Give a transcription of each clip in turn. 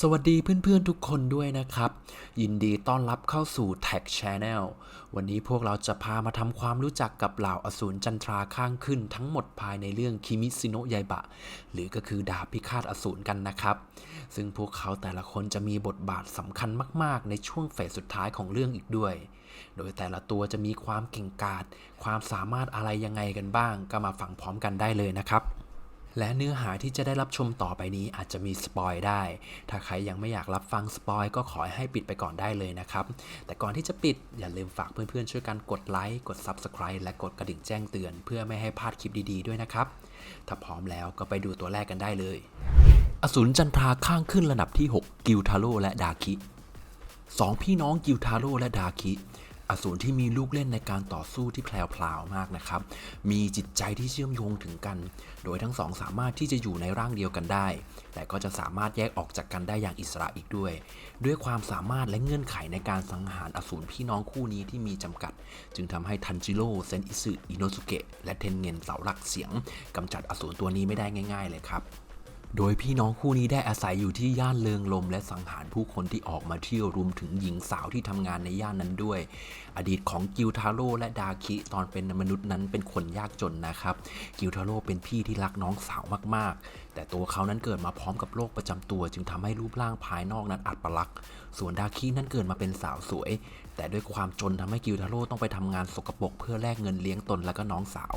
สวัสดีเพื่อนๆทุกคนด้วยนะครับ ยินดีต้อนรับเข้าสู่ Tag Channel วันนี้พวกเราจะพามาทำความรู้จักกับเหล่าอสูรจันทราข้างขึ้นทั้งหมดภายในเรื่องคิมิซิโนะยายบะ หรือก็คือดาบพิฆาตอสูรกันนะครับ ซึ่งพวกเขาแต่ละคนจะมีบทบาทสำคัญมากๆ ในช่วงเฟสสุดท้ายของเรื่องอีกด้วย โดยแต่ละตัวจะมีความเก่งกาจความสามารถอะไรยังไงกันบ้าง ก็มาฟังพร้อมกันได้เลยนะครับ และเนื้อหาที่จะได้รับชมต่อไปนี้อาจจะมีสปอยได้ ถ้าใครยังไม่อยากรับฟังสปอยก็ขอให้ปิดไปก่อนได้เลยนะครับ แต่ก่อนที่จะปิดอย่าลืมฝากเพื่อนๆ ช่วยกันกดไลค์ กด Subscribe และกดกระดิ่งแจ้งเตือน เพื่อไม่ให้พลาดคลิปดีๆด้วยนะครับ ถ้าพร้อมแล้วก็ไปดูตัวแรกกันได้เลย อสูรจันทราข้างขึ้นระดับที่ 6 กิลทาโร่และดาคิสองพี่น้องกิวทาโร่และดาคิ อสูรที่มีลูกเล่นในการต่อสู้ที่แพลวมากนะครับ มีจิตใจที่เชื่อมโยงถึงกัน โดยทั้งสองสามารถที่จะอยู่ในร่างเดียวกันได้ แต่ก็จะสามารถแยกออกจากกันได้อย่างอิสระอีกด้วย ด้วยความสามารถและเงื่อนไขในการสังหารอสูรพี่น้องคู่นี้ที่มีจำกัด จึงทำให้ทันจิโร่เซนอิสึอิโนสุเกะและเทนเงินเสาหลักเสียงกำจัดอสูรตัวนี้ไม่ได้ง่าย ๆ เลยครับ โดยพี่น้องคู่นี้ได้อาศัยอยู่ที่ย่านเลิงลม และสังหารผู้คนที่ออกมาเที่ยวรวมถึงหญิงสาวที่ทำงานในย่านนั้นด้วย อดีตของกิวทาโร่และดาคิตอนเป็นมนุษย์นั้นเป็นคนยากจนนะครับ กิวทาโร่เป็นพี่ที่รักน้องสาวมากๆ แต่ตัวเขานั้นเกิดมาพร้อมกับโรคประจำตัว จึงทำให้รูปร่างภายนอกนั้นอัดปลักษ์ส่วนดาคินั้นเกิดมาเป็นสาวสวย แต่ด้วยความจนทำให้กิวทาโร่ต้องไปทำงานสกปรกเพื่อแลกเงินเลี้ยงตนและก็น้องสาว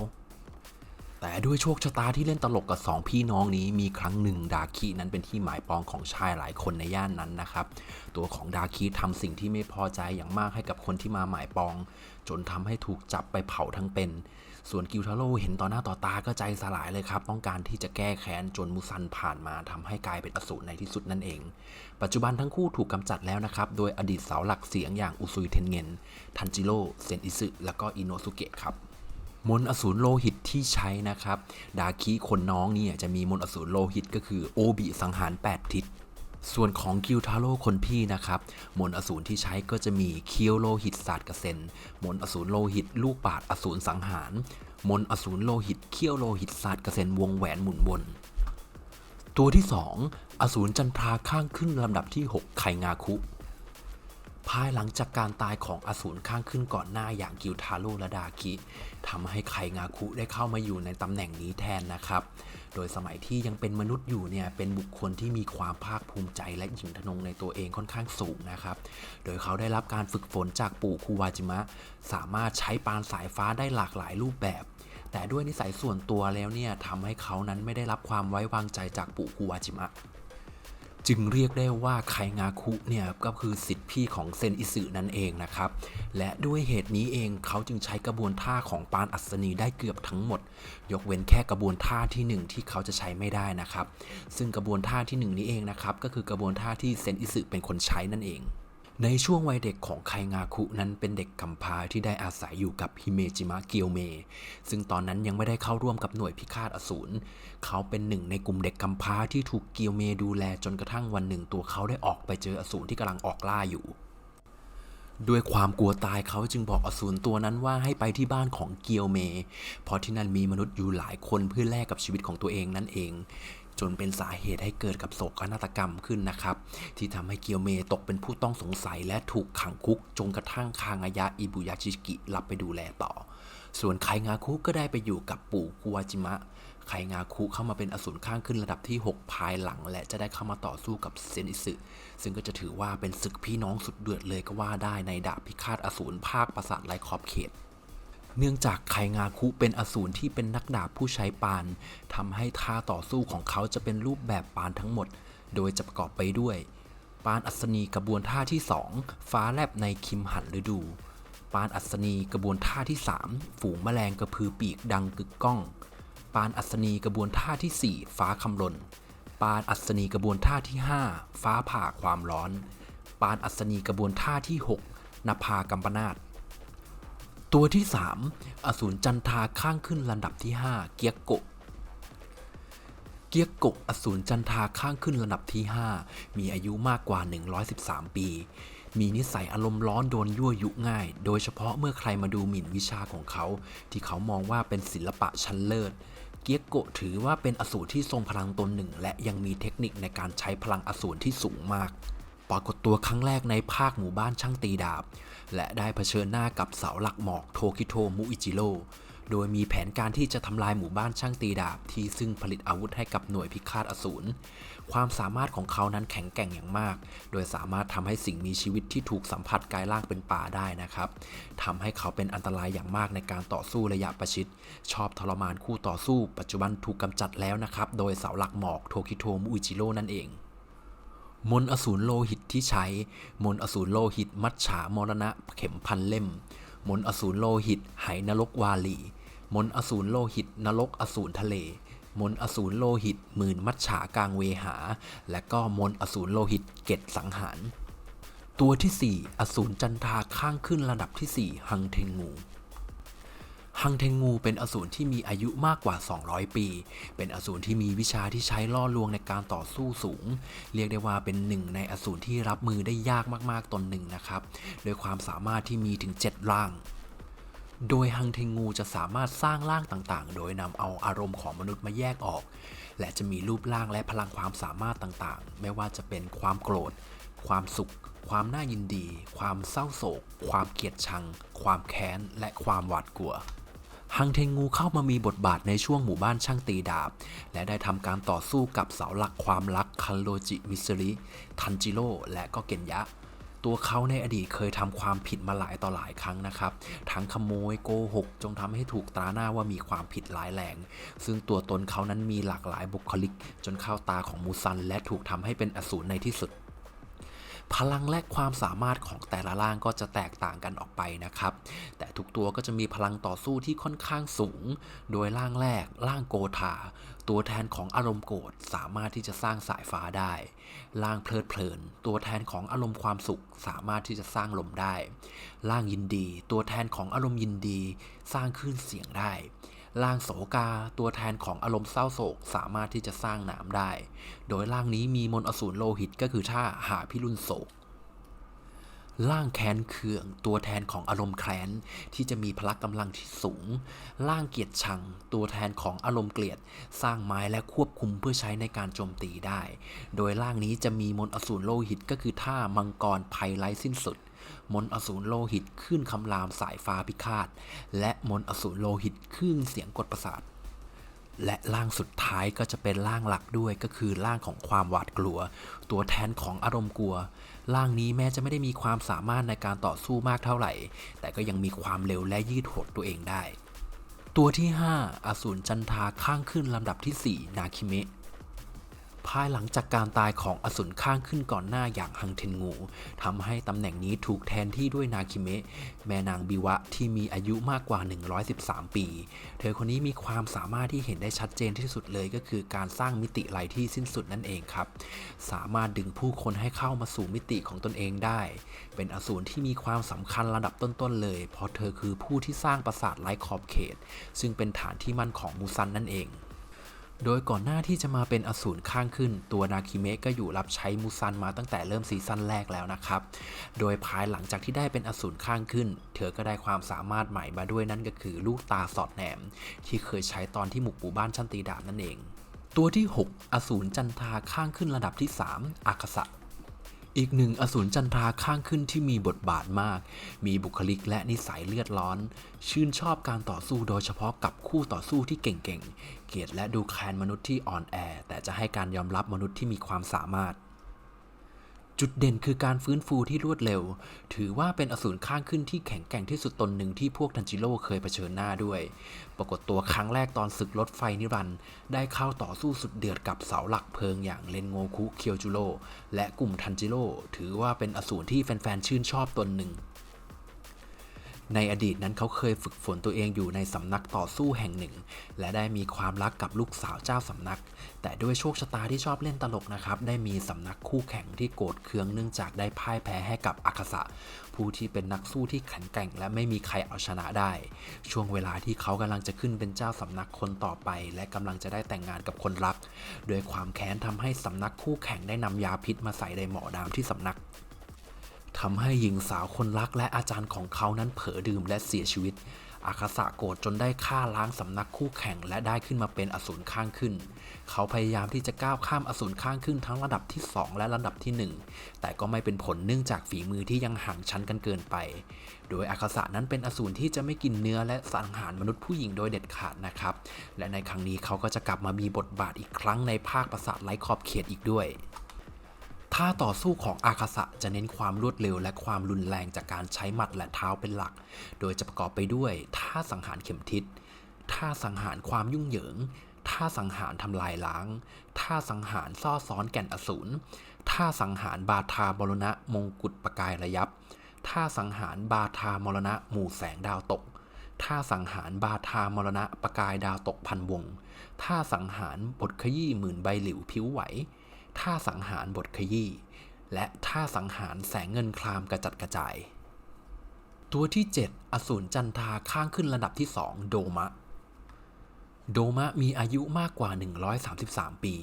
แต่ด้วยโชคชะตาที่เล่นตลกกับสองพี่น้องนี้มีครั้งหนึ่งดาคินั้นเป็นที่หมายปองของชายหลายคนในย่านนั้นนะครับ ตัวของดาคิทำสิ่งที่ไม่พอใจอย่างมากให้กับคนที่มาหมายปอง จนทำให้ถูกจับไปเผาทั้งเป็น ส่วนกิวทาโร่เห็นต่อหน้าต่อตาก็ใจสลายเลยครับ ต้องการที่จะแก้แค้นจนมุซันผ่านมาทำให้กลายเป็นอสูรในที่สุดนั่นเอง ปัจจุบันทั้งคู่ถูกกำจัดแล้วนะครับโดยอดีตเสาหลักเสียงอย่างอุซุยเทนเงินทันจิโร่เซนอิสึแล้วก็อิโนสุเกะครับ มนอสูรโลหิตที่ใช้นะครับ ดาคิคนน้องเนี่ยจะมีมนอสูรโลหิตก็คือโอบิสังหาร 8 ทิศส่วนของกิวทาโร่คนพี่นะครับ มนอสูรที่ใช้ก็จะมีเคียวโลหิตศาสตร์กระเซ็นมนอสูรโลหิต ลูกปาดอสูรสังหาร มนอสูรโลหิตเคียวโลหิตศาสตร์กระเซ็นวงแหวนหมุนวนตัวที่ 2 อสูรจันทราข้างขึ้นลำดับที่ 6 ไคงาคุ ภายหลังจากการตายของอสูรข้างขึ้นก่อนหน้าอย่างกิวทาโร่และดาคิทำให้ไคงาคุได้เข้ามาอยู่ในตำแหน่งนี้แทนนะครับ โดยสมัยที่ยังเป็นมนุษย์อยู่เนี่ยเป็นบุคคลที่มีความภาคภูมิใจและหยิ่งทะนงในตัวเองค่อนข้างสูงนะครับ โดยเขาได้รับการฝึกฝนจากปู่คูวาจิมะ สามารถใช้ปานสายฟ้าได้หลากหลายรูปแบบ แต่ด้วยนิสัยส่วนตัวแล้วเนี่ยทำให้เขานั้นไม่ได้รับความไว้วางใจจากปู่คูวาจิมะ จึงเรียกได้ว่าไคงาคุเนี่ยก็คือสิทธิพี่ของเซนอิสึนั่นเองนะครับ และด้วยเหตุนี้เองเขาจึงใช้กระบวนท่าของปานอัศนีได้เกือบทั้งหมด ยกเว้นแค่กระบวนท่าที่หนึ่งที่เขาจะใช้ไม่ได้นะครับ ซึ่งกระบวนท่าที่หนึ่งนี้เองนะครับก็คือกระบวนท่าที่เซนอิสึเป็นคนใช้นั่นเอง ในช่วงวัยเด็กของไคงาคุนั้นเป็นเด็กกำพร้าที่ได้อาศัยอยู่กับฮิเมจิมะเกียวเม ซึ่งตอนนั้นยังไม่ได้เข้าร่วมกับหน่วยพิฆาตอสูร เขาเป็นหนึ่งในกลุ่มเด็กกำพร้าที่ถูกเกียวเมดูแลจนกระทั่งวันหนึ่งตัวเขาได้ออกไปเจออสูรที่กำลังออกล่าอยู่ด้วยความกลัวตายเขาจึงบอกอสูรตัวนั้นว่าให้ไปที่บ้านของเกียวเม เพราะที่นั่นมีมนุษย์อยู่หลายคนเพื่อแลกกับชีวิตของตัวเองนั่นเอง จนเป็นสาเหตุให้เกิดกับโศกนาฏกรรมขึ้นนะครับ ที่ทำให้เกียวเมตกเป็นผู้ต้องสงสัยและถูกขังคุกจนกระทั่งคางายะอิบุยาชิกิรับไปดูแลต่อ ส่วนไคงาคุก็ได้ไปอยู่กับปู่คุวจิมะไคงาคุเข้ามาเป็นอสูรข้างขึ้นระดับที่ 6 ภายหลัง และจะได้เข้ามาต่อสู้กับเซนอิสึซึ่งก็จะถือว่าเป็นศึกพี่น้องสุดเดือดเลยก็ว่าได้ในดาบพิฆาตอสูรภาคปราสาทไรขอบเขต เนื่องจากไคงาคุเป็นอสูรที่เป็นนักดาบผู้ใช้ปานทำให้ท่าต่อสู้ของเขาจะเป็นรูปแบบปานทั้งหมด โดยจะประกอบไปด้วย ปานอัศนีกระบวนท่าที่ 2 ฟ้าแลบในคิมหันฤดู ปานอัศนีกระบวนท่าที่ 3 ฝูงแมลงกระพือปีกดังกึกก้อง ปานอัศนีกระบวนท่าที่ 4 ฟ้าคำลนปานอัศนีกระบวนท่าที่ 5 ฟ้าผ่าความร้อน ปานอัศนีกระบวนท่าที่ 6นภากัมปนาต ตัวที่ 3 อสูรจันทาข้างขึ้นลำดับที่ 5 เกียกโกะเกียกโกะอสูรจันทาข้างขึ้นลำดับที่ 5 มีอายุมากกว่า 113 ปี มีนิสัยอารมณ์ร้อนโดนยั่วยุง่าย โดยเฉพาะเมื่อใครมาดูหมิ่นวิชาของเขา ที่เขามองว่าเป็นศิลปะชั้นเลิศ เกียกโกะถือว่าเป็นอสูรที่ทรงพลังตนหนึ่ง และยังมีเทคนิคในการใช้พลังอสูรที่สูงมาก ปรากฏตัวครั้งแรกในภาคหมู่บ้านช่างตีดาบ และได้เผชิญหน้ากับเสาหลักหมอกโทคิโทมุอิจิโร่โดยมีแผนการที่จะทำลายหมู่บ้านช่างตีดาบที่ซึ่งผลิตอาวุธให้กับหน่วยพิฆาตอสูร ความสามารถของเขานั้นแข็งแกร่งอย่างมาก โดยสามารถทำให้สิ่งมีชีวิตที่ถูกสัมผัสกายร่างเป็นป่าได้นะครับทำให้เขาเป็นอันตรายอย่างมากในการต่อสู้ระยะประชิด ชอบทรมานคู่ต่อสู้ ปัจจุบันถูกกำจัดแล้วนะครับ โดยเสาหลักหมอกโทคิโทมุอิจิโร่นั่นเอง มนอสูรโลหิตที่ใช้ มนอสูรโลหิต มัจฉามรณะ เข็มพันเล่ม มนอสูรโลหิต ไหนรกวาลี มนอสูรโลหิต นรกอสูรทะเล มนอสูรโลหิต หมื่นมัจฉากลางเวหา และก็มนอสูรโลหิต เกตสังหาร ตัวที่ 4 อสูรจันทาข้างขึ้นระดับที่ 4 หังเทงงู ฮังเทงงูเป็นอสูรที่มีอายุมากกว่า 200 ปี เป็นอสูรที่มีวิชาที่ใช้ล่อลวงในการต่อสู้สูง เรียกได้ว่าเป็นหนึ่งในอสูรที่รับมือได้ยากมากๆตนหนึ่งนะครับ โดยความสามารถที่มีถึง 7 ร่าง โดยฮังเทงงูจะสามารถสร้างร่างต่างๆ โดยนำเอาอารมณ์ของมนุษย์มาแยกออก และจะมีรูปร่างและพลังความสามารถต่างๆ ไม่ว่าจะเป็นความโกรธ ความสุขความน่ายินดี ความเศร้าโศก ความเกลียดชัง ความแค้น และความหวาดกลัว ฮังเทงงูเข้ามามีบทบาทในช่วงหมู่บ้านช่างตีดาบ และได้ทำการต่อสู้กับเสาหลักความรักคันโรจิมิสริ ทันจิโร่และก็เกนยะ ตัวเขาในอดีตเคยทำความผิดมาหลายต่อหลายครั้งนะครับ ทั้งขโมยโกหก จงทำให้ถูกตราหน้าว่ามีความผิดร้ายแรง ซึ่งตัวตนเขานั้นมีหลากหลายบุคลิก จนเข้าตาของมูซันและถูกทำให้เป็นอสูรในที่สุด พลังและความสามารถของแต่ละร่างก็จะแตกต่างกันออกไปนะครับ แต่ทุกตัวก็จะมีพลังต่อสู้ที่ค่อนข้างสูง โดยร่างแรกร่างโกธาตัวแทนของอารมณ์โกรธสามารถที่จะสร้างสายฟ้าได้ร่างเพลิดเพลิน ตัวแทนของอารมณ์ความสุขสามารถที่จะสร้างลมได้ร่างยินดี ตัวแทนของอารมณ์ยินดี สร้างคลื่นเสียงได้ ร่างโศกาตัวแทนของอารมณ์เศร้าโศกสามารถที่จะสร้างหนามได้ โดยร่างนี้มีมนอสูรโลหิตก็คือท่าหาพิรุณโศกร่างแค้นเคืองตัวแทนของอารมณ์แค้นที่จะมีพละกำลังที่สูงร่างเกียรติชัง ตัวแทนของอารมณ์เกลียด สร้างไม้และควบคุมเพื่อใช้ในการโจมตีได้ โดยร่างนี้จะมีมนอสูรโลหิตก็คือท่ามังกรภัยไร้สิ้นสุด มนอสูรโลหิตขึ้นคำรามสายฟ้าพิฆาต และมนอสูรโลหิตขึ้นเสียงกดประสาท และร่างสุดท้ายก็จะเป็นร่างหลักด้วยก็คือร่างของความหวาดกลัว ตัวแทนของอารมณ์กลัว ร่างนี้แม้จะไม่ได้มีความสามารถในการต่อสู้มากเท่าไหร่ แต่ก็ยังมีความเร็วและยืดหดตัวเองได้ ตัวที่ 5 อสูรจันทาข้างขึ้นลำดับที่ 4 นาคิเมะ ภายหลังจากการตายของอสูรข้างขึ้นก่อนหน้าอย่างฮังเทนงูทำให้ตำแหน่งนี้ถูกแทนที่ด้วยนาคิเมะแม่นางบิวะที่มีอายุมากกว่า 113 ปี เธอคนนี้มีความสามารถที่เห็นได้ชัดเจนที่สุดเลยก็คือการสร้างมิติไร้ที่สิ้นสุดนั่นเองครับ สามารถดึงผู้คนให้เข้ามาสู่มิติของตนเองได้ เป็นอสูรที่มีความสำคัญระดับต้นๆเลย เพราะเธอคือผู้ที่สร้างปราสาทไร้ขอบเขต ซึ่งเป็นฐานที่มั่นของมูซันนั่นเอง โดยก่อนหน้าที่จะมาเป็นอสูรข้างขึ้น ตัวนาคิเมะก็อยู่รับใช้มูซันมาตั้งแต่เริ่มซีซั่นแรกแล้วนะครับ โดยภายหลังจากที่ได้เป็นอสูรข้างขึ้น เธอก็ได้ความสามารถใหม่มาด้วยนั่นก็คือลูกตาสอดแหนม ที่เคยใช้ตอนที่หมู่ปู่บ้านชั้นตีดาบนั่นเอง ตัวที่ 6 อสูรจันทาข้างขึ้นระดับที่ 3 อากาสะ อีกหนึ่งอสูรจันทราข้างขึ้นที่มีบทบาทมาก มีบุคลิกและนิสัยเลือดร้อน ชื่นชอบการต่อสู้โดยเฉพาะกับคู่ต่อสู้ที่เก่งๆ เกลียดและดูแคลนมนุษย์ที่อ่อนแอ แต่จะให้การยอมรับมนุษย์ที่มีความสามารถ จุดเด่นคือการฟื้นฟูที่รวดเร็ว ถือว่าเป็นอสูรข้างขึ้นที่แข็งแกร่งที่สุดตนหนึ่งที่พวกทันจิโร่เคยเผชิญหน้าด้วย ปรากฏตัวครั้งแรกตอนศึกรถไฟนิรันด์ได้เข้าต่อสู้สุดเดือดกับเสาหลักเพลิงอย่างเลนโงคุเคียวจูโร่และกลุ่มทันจิโร่ถือว่าเป็นอสูรที่แฟนๆชื่นชอบตนหนึ่ง ในอดีตนั้นเขาเคยฝึกฝนตัวเองอยู่ในสำนักต่อสู้แห่งหนึ่ง และได้มีความรักกับลูกสาวเจ้าสำนัก แต่ด้วยโชคชะตาที่ชอบเล่นตลกนะครับ ได้มีสำนักคู่แข่งที่โกรธเคืองเนื่องจากได้พ่ายแพ้ให้กับอาคาสะผู้ที่เป็นนักสู้ที่แข็งแกร่ง และไม่มีใครเอาชนะได้ ช่วงเวลาที่เขากำลังจะขึ้นเป็นเจ้าสำนักคนต่อไป และกำลังจะได้แต่งงานกับคนรัก โดยความแค้นทำให้สำนักคู่แข่งได้นำยาพิษมาใส่ในหมอน้ำที่สำนัก ทำให้หญิงสาวคนรักและอาจารย์ของเขานั้นเผลอดื่มและเสียชีวิต อาคาสะโกรธจนได้ฆ่าล้างสำนักคู่แข่งและได้ขึ้นมาเป็นอสูรข้างขึ้น เขาพยายามที่จะก้าวข้ามอสูรข้างขึ้นทั้งระดับที่ 2 และระดับที่ 1 แต่ก็ไม่เป็นผลเนื่องจากฝีมือที่ยังห่างชั้นกันเกินไป โดยอาคาสะนั้นเป็นอสูรที่จะไม่กินเนื้อและสังหารมนุษย์ผู้หญิงโดยเด็ดขาดนะครับ และในครั้งนี้เขาก็จะกลับมามีบทบาทอีกครั้งในภาคปราสาทไร้ขอบเขตอีกด้วย ท่าต่อสู้ของอาคาสะจะเน้นความรวดเร็วและความรุนแรงจากการใช้หมัดและเท้าเป็นหลัก โดยจะประกอบไปด้วยท่าสังหารเข็มทิศ ท่าสังหารความยุ่งเหยิง ท่าสังหารทำลายล้าง ท่าสังหารซ่อซ้อนแก่นอสูร ท่าสังหารบาทาบรณะมงกุฎประกายระยับ ท่าสังหารบาทามรณะหมู่แสงดาวตก ท่าสังหารบาทามรณะประกายดาวตกพันวง ท่าสังหารบทขยี้หมื่นใบหลิวผิวไหว ท่าสังหารบทขยี้ และท่าสังหารแสงเงินคลามกระจัดกระจาย ตัวที่ 7 อสูรจันทาข้างขึ้นระดับที่ 2 โดมะ โดมะมีอายุมากกว่า 133 ปี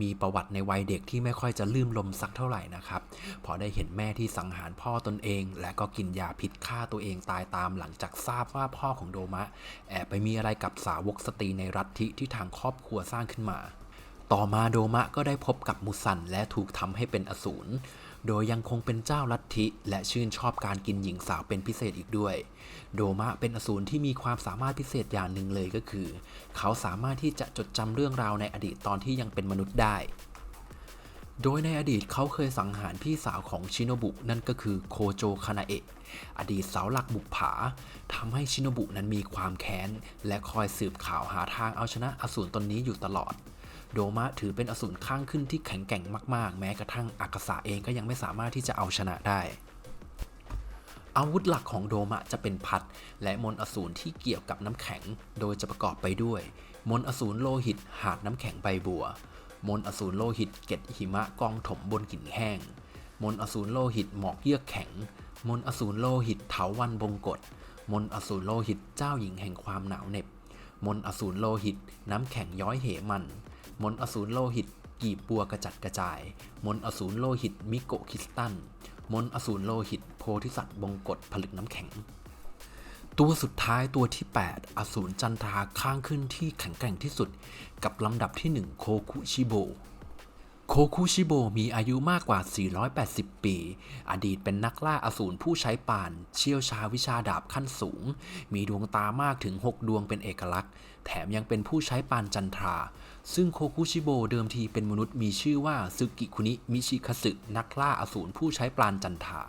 มีประวัติในวัยเด็กที่ไม่ค่อยจะลืมลมสักเท่าไหร่นะครับ พอได้เห็นแม่ที่สังหารพ่อตนเอง และก็กินยาพิษฆ่าตัวเองตายตามหลังจากทราบว่าพ่อของโดมะ แอบไปมีอะไรกับสาวกสตรีในรัฐทิที่ทางครอบครัวสร้างขึ้นมา ต่อมาโดมะก็ได้พบกับมุสันและถูกทำให้เป็นอสูร โดยยังคงเป็นเจ้าลัทธิ และชื่นชอบการกินหญิงสาวเป็นพิเศษอีกด้วย โดมะเป็นอสูรที่มีความสามารถพิเศษอย่างหนึ่งเลยก็คือ เขาสามารถที่จะจดจำเรื่องราวในอดีตตอนที่ยังเป็นมนุษย์ได้ โดยในอดีตเขาเคยสังหารพี่สาวของชิโนบุนั่นก็คือโคโจคานาเอะอดีตเสาหลักบุกผาทำให้ชิโนบุนั้นมีความแค้น และคอยสืบข่าวหาทางเอาชนะอสูรตนนี้อยู่ตลอด โดมะถือเป็นอสูรข้างขึ้นที่แข็งแกร่งมาก ๆ แม้กระทั่งอากาสะเองก็ยังไม่สามารถที่จะเอาชนะได้ อาวุธหลักของโดมะจะเป็นพัด และมนอสูรที่เกี่ยวกับน้ำแข็ง โดยจะประกอบไปด้วย มนอสูรโลหิตหาดน้ำแข็งใบบัว มนอสูรโลหิตเกล็ดหิมะกองถมบนหินแห้ง มนอสูรโลหิตหมอกเยือกแข็ง มนอสูรโลหิตเถาวันบงกฎมนอสูรโลหิตเจ้าหญิงแห่งความหนาวเหน็บ มนอสูรโลหิตน้ำแข็งย้อยเหมัน มนอสูรโลหิต กีบบัวกระจัดกระจาย มนอสูรโลหิต มิโกคิสตัน มนอสูรโลหิต โพธิสัตว์บงกฎผลึกน้ำแข็ง ตัวสุดท้ายตัวที่ 8 อสูรจันทราข้างขึ้นที่แข็งแกร่งที่สุด กับลำดับที่ 1 โคคุชิโบ โคคุชิโบมีอายุมากกว่า 480 ปี อดีตเป็นนักล่าอสูรผู้ใช้ป่าน เชี่ยวชาญวิชาดาบขั้นสูง มีดวงตามากถึง 6 ดวงเป็นเอกลักษณ์ แถมยังเป็นผู้ใช้ป่านจันทรา ซึ่งโคคุชิโบเดิมทีเป็นมนุษย์มีชื่อว่าซึกิคุนิมิชิคสึนักล่าอสูรผู้ใช้ปานจันทรา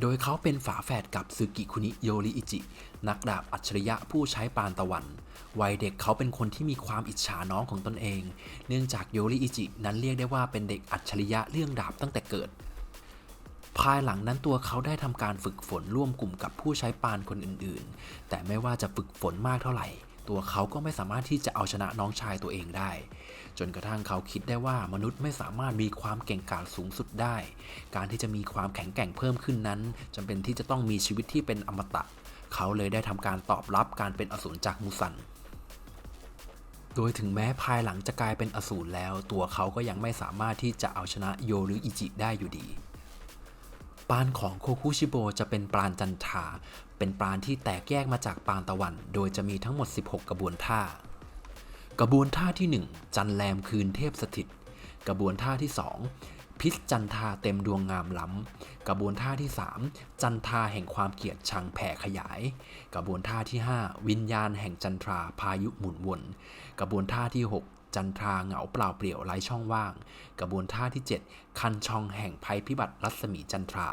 โดยเขาเป็นฝาแฝดกับซึกิคุนิโยริอิจิ นักดาบอัจฉริยะผู้ใช้ปานตะวัน วัยเด็กเขาเป็นคนที่มีความอิจฉาน้องของตนเอง เนื่องจากโยริอิจินั้นเรียกได้ว่าเป็นเด็กอัจฉริยะเรื่องดาบตั้งแต่เกิด ภายหลังนั้นตัวเขาได้ทำการฝึกฝนร่วมกลุ่มกับผู้ใช้ปานคนอื่นๆ แต่ไม่ว่าจะฝึกฝนมากเท่าไหร่ ตัวเขาก็ไม่สามารถที่จะเอาชนะน้องชายตัวเองได้ จนกระทั่งเขาคิดได้ว่ามนุษย์ไม่สามารถมีความเก่งกาจสูงสุดได้ การที่จะมีความแข็งแกร่งเพิ่มขึ้นนั้นจำเป็นที่จะต้องมีชีวิตที่เป็นอมตะ เขาเลยได้ทำการตอบรับการเป็นอสูรจากมูซันโดยถึงแม้ภายหลังจะกลายเป็นอสูรแล้ว ตัวเขาก็ยังไม่สามารถที่จะเอาชนะโยหรืออิจิได้อยู่ดี ปานของโคคุชิโบจะเป็นปราณจันทราเป็นปราณที่แตกแยกมาจากปานตะวัน โดยจะมีทั้งหมด 16 กระบวนท่า กระบวนท่าที่ 1 จันแรมคืนเทพสถิต กระบวนท่าที่ 2 พิษจันทาเต็มดวงงามล้ำ กระบวนท่าที่ 3 จันทาแห่งความเกลียดชังแผ่ขยาย กระบวนท่าที่ 5 วิญญาณแห่งจันทราพายุหมุนวน กระบวนท่าที่ 6 จันทราเหงาเปล่าเปลี่ยวไร้ช่องว่าง กระบวนท่าที่ 7 คันช่องแห่งภัยพิบัติรัศมีจันทรา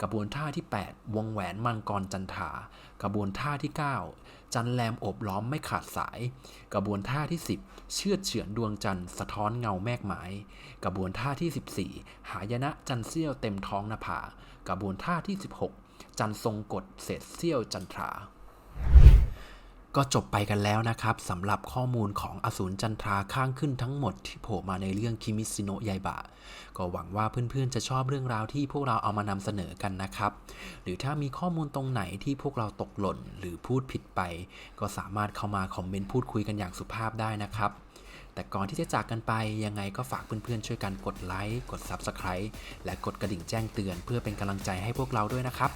กระบวนท่าที่ 8 วงแหวนมังกรจันทรา กระบวนท่าที่ 9 จันแรมโอบล้อมไม่ขาดสาย กระบวนท่าที่ 10 เชือเฉือนดวงจันทร์สะท้อนเงาแมกไม้กระบวนท่าที่ 14 หายนะจันเสี้ยวเต็มท้องนภากระบวนท่าที่ 16 จันทรงกฎเศษเสี้ยวจันทรา ก็จบไปกันแล้วนะครับสำหรับข้อมูลของอสูรจันทราข้างขึ้นทั้งหมดที่โผล่มาในเรื่องคิมิซิโนะยายบะ ก็หวังว่าเพื่อนๆจะชอบเรื่องราวที่พวกเราเอามานำเสนอกันนะครับ หรือถ้ามีข้อมูลตรงไหนที่พวกเราตกหล่นหรือพูดผิดไป ก็สามารถเข้ามาคอมเมนต์พูดคุยกันอย่างสุภาพได้นะครับ แต่ก่อนที่จะจากกันไปยังไงก็ฝากเพื่อนๆช่วยกันกดไลค์กด Subscribe และกดกระดิ่งแจ้งเตือน เพื่อเป็นกำลังใจให้พวกเราด้วยนะครับ